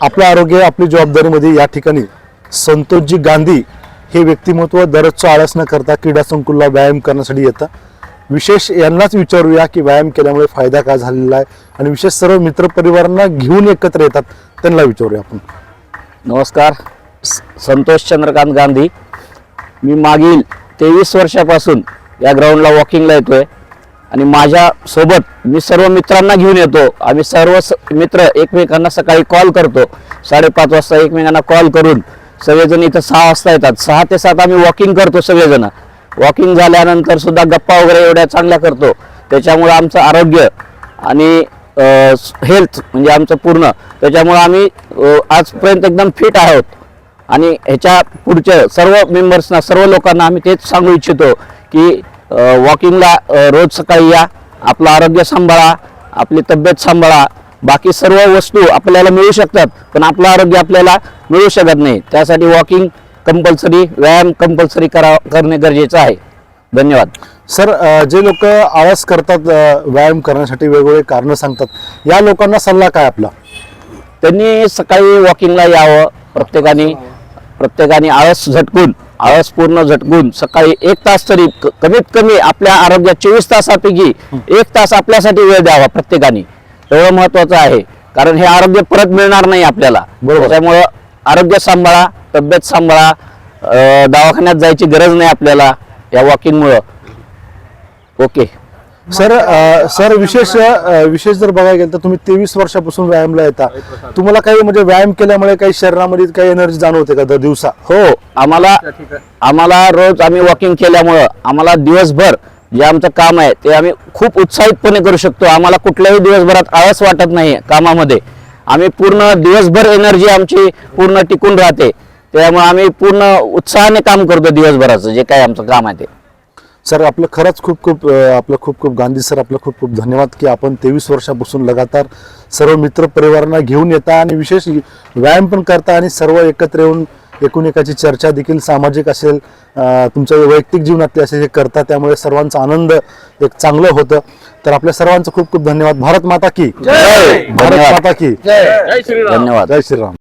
आपलं आरोग्य आपली जबाबदारीमध्ये या ठिकाणी संतोषजी गांधी हे व्यक्तिमत्व दररोजचा आळस न करता क्रीडा संकुलला व्यायाम करण्यासाठी येतं विशेष यांनाच विचारूया की व्यायाम केल्यामुळे फायदा काय झालेला आहे आणि विशेष सर्व मित्रपरिवारांना घेऊन एकत्र येतात त्यांना विचारूया आपण. नमस्कार. स- संतोष चंद्रकांत गांधी. मी मागील तेवीस वर्षापासून या ग्राउंडला वॉकिंगला येतोय. आणि माझ्या सोबत मी सर्व मित्रांना घेऊन येतो. आम्ही सर्व स- मित्र एकमेकांना सकाळी कॉल करतो. साडेपाच वाजता एकमेकांना कॉल करून सगळेजण इथं सहा वाजता येतात. सहा ते सात आम्ही वॉकिंग करतो सगळेजण. वॉकिंग झाल्यानंतर सुद्धा गप्पा वगैरे एवढ्या चांगल्या करतो. त्याच्यामुळं आमचं आरोग्य आणि हेल्थ म्हणजे आमचं पूर्ण. त्याच्यामुळं आम्ही आजपर्यंत एकदम फिट आहोत. आणि ह्याच्या पुढच्या सर्व मेंबर्सना सर्व लोकांना आम्ही तेच सांगू इच्छितो की वॉकिंगला रोज सकाळी या आपलं आरोग्य सांभाळा आपली तब्येत सांभाळा. बाकी सर्व वस्तू आपल्याला मिळू शकतात पण आपलं आरोग्य आपल्याला मिळू शकत नाही. त्यासाठी वॉकिंग कंपल्सरी व्यायाम कंपल्सरी करा करणे गरजेचं आहे. धन्यवाद. सर जे लोक आळस करतात व्यायाम करण्यासाठी वेगवेगळे कारणं सांगतात या लोकांना सल्ला काय आपला? त्यांनी सकाळी वॉकिंगला यावं प्रत्येकाने प्रत्येकाने आळस झटकून. आळस पूर्ण झटकून सकाळी एक तास तरी क- कमीत कमी आपल्या आरोग्यात चोवीस तासापैकी एक तास आपल्यासाठी वेळ द्यावा प्रत्येकाने. एवढं महत्वाचं आहे. कारण हे आरोग्य परत मिळणार नाही आपल्याला. बरोबर. त्यामुळं आरोग्य सांभाळा तब्येत सांभाळा दवाखान्यात जायची गरज नाही आपल्याला या वॉकिंगमुळं ओके सर सर विशेष विशेष जर बघायला गेलं तर तुम्ही तेवीस वर्षापासून व्यायामला येता. तुम्हाला काही म्हणजे व्यायाम केल्यामुळे काही शरीरामध्ये काही एनर्जी जाणवते का दर दिवसा? हो आम्हाला आम्हाला रोज आम्ही वॉकिंग केल्यामुळं आम्हाला दिवसभर जे आमचं काम आहे ते आम्ही खूप उत्साहितपणे करू शकतो. आम्हाला कुठल्याही दिवसभरात आळस वाटत नाही कामामध्ये. आम्ही पूर्ण दिवसभर एनर्जी आमची पूर्ण टिकून राहते. त्यामुळे आम्ही पूर्ण उत्साहाने काम करतो दिवसभराचं जे काय आमचं काम आहे ते. सर आपलं खरंच खूप खूप आपलं खूप खूप गांधी सर आपलं खूप खूप धन्यवाद की आपण तेवीस वर्षापासून लगातार सर्व मित्र परिवारांना घेऊन येता आणि विशेष व्यायाम पण करता आणि सर्व एकत्र येऊन एकूण एकाची चर्चा देखील सामाजिक असेल तुमच्या वैयक्तिक जीवनातले असेल हे करता त्यामुळे सर्वांचा आनंद एक चांगलं होतं. तर आपल्या सर्वांचं खूप खूप धन्यवाद. भारत माता की. भारत. माता की. धन्यवाद. जय श्रीराम.